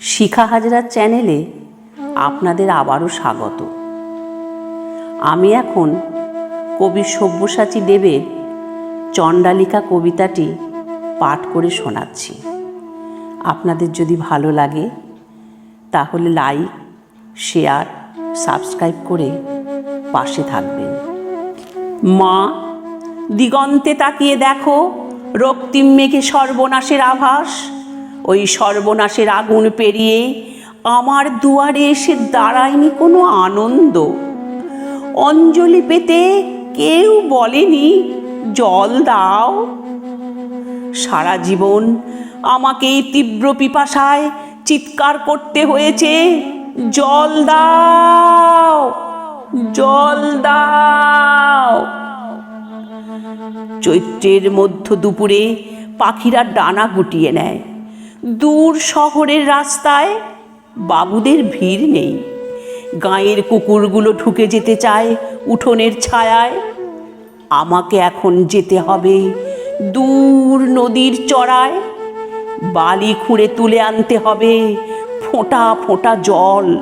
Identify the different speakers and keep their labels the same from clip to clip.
Speaker 1: শিখা হাজরার চ্যানেলে আপনাদের আবারও স্বাগত। আমি এখন কবি সব্যসাচী দেবের চণ্ডালিকা কবিতাটি পাঠ করে শোনাচ্ছি। আপনাদের যদি ভালো লাগে, তাহলে লাইক, শেয়ার, সাবস্ক্রাইব করে পাশে থাকবেন। মা, দিগন্তে তাকিয়ে দেখো রক্তিম মেঘে সর্বনাশের আভাস। ওই সর্বনাশের আগুন পেরিয়ে আমার দুয়ারে এসে দাঁড়ায়নি কোনো আনন্দ। অঞ্জলি পেতে কেউ বলেনি, জল দাও। সারা জীবন আমাকে এই তীব্র পিপাসায় চিৎকার করতে হয়েছে, জল দাও জল দাও। চৈত্রের মধ্য দুপুরে পাখিরা ডানা গুটিয়ে নেয়। দূর শহরের রাস্তায় বাবুদের ভিড় নেই। গাঁয়ের কুকুরগুলো ঢুকে যেতে চায় উঠোনের ছায়ায়। আমাকে এখন যেতে হবে দূর নদীর চড়ায়। বালি খুঁড়ে তুলে আনতে হবে ফোঁটা ফোঁটা জল।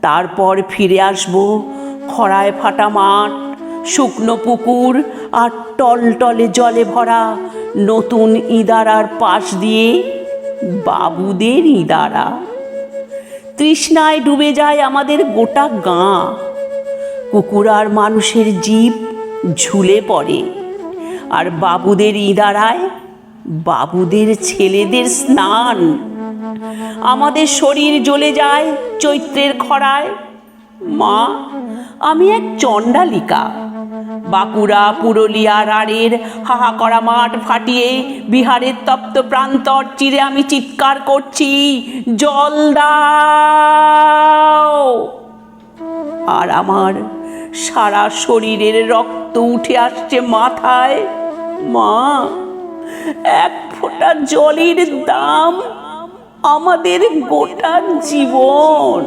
Speaker 1: তারপর ফিরে আসব খরায় ফাটা মাঠ, শুকনো পুকুর আর টলটলে জলে ভরা নতুন ইদারার পাশ দিয়ে। বাবুদের ইদারা তৃষ্ণায় ডুবে যায় আমাদের গোটা গাঁ। কুকুর আর মানুষের জীব ঝুলে পড়ে। আর বাবুদের ইদারায় বাবুদের ছেলেদের স্নান। আমাদের শরীর জ্বলে যায় চৈত্রের খরায়। মা, আমি এক চণ্ডালিকা। বাঁকুড়া, পুরুলিয়া রাড়ের হাহা করা মাঠ ফাটিয়ে বিহারের তপ্ত প্রান্তর চিরে আমি চিৎকার করছি, জল দাও। আর আমার সারা শরীরের রক্ত উঠে আসছে মাথায়। মা, এক ফোঁটা জলের দাম আমাদের গোটা জীবন।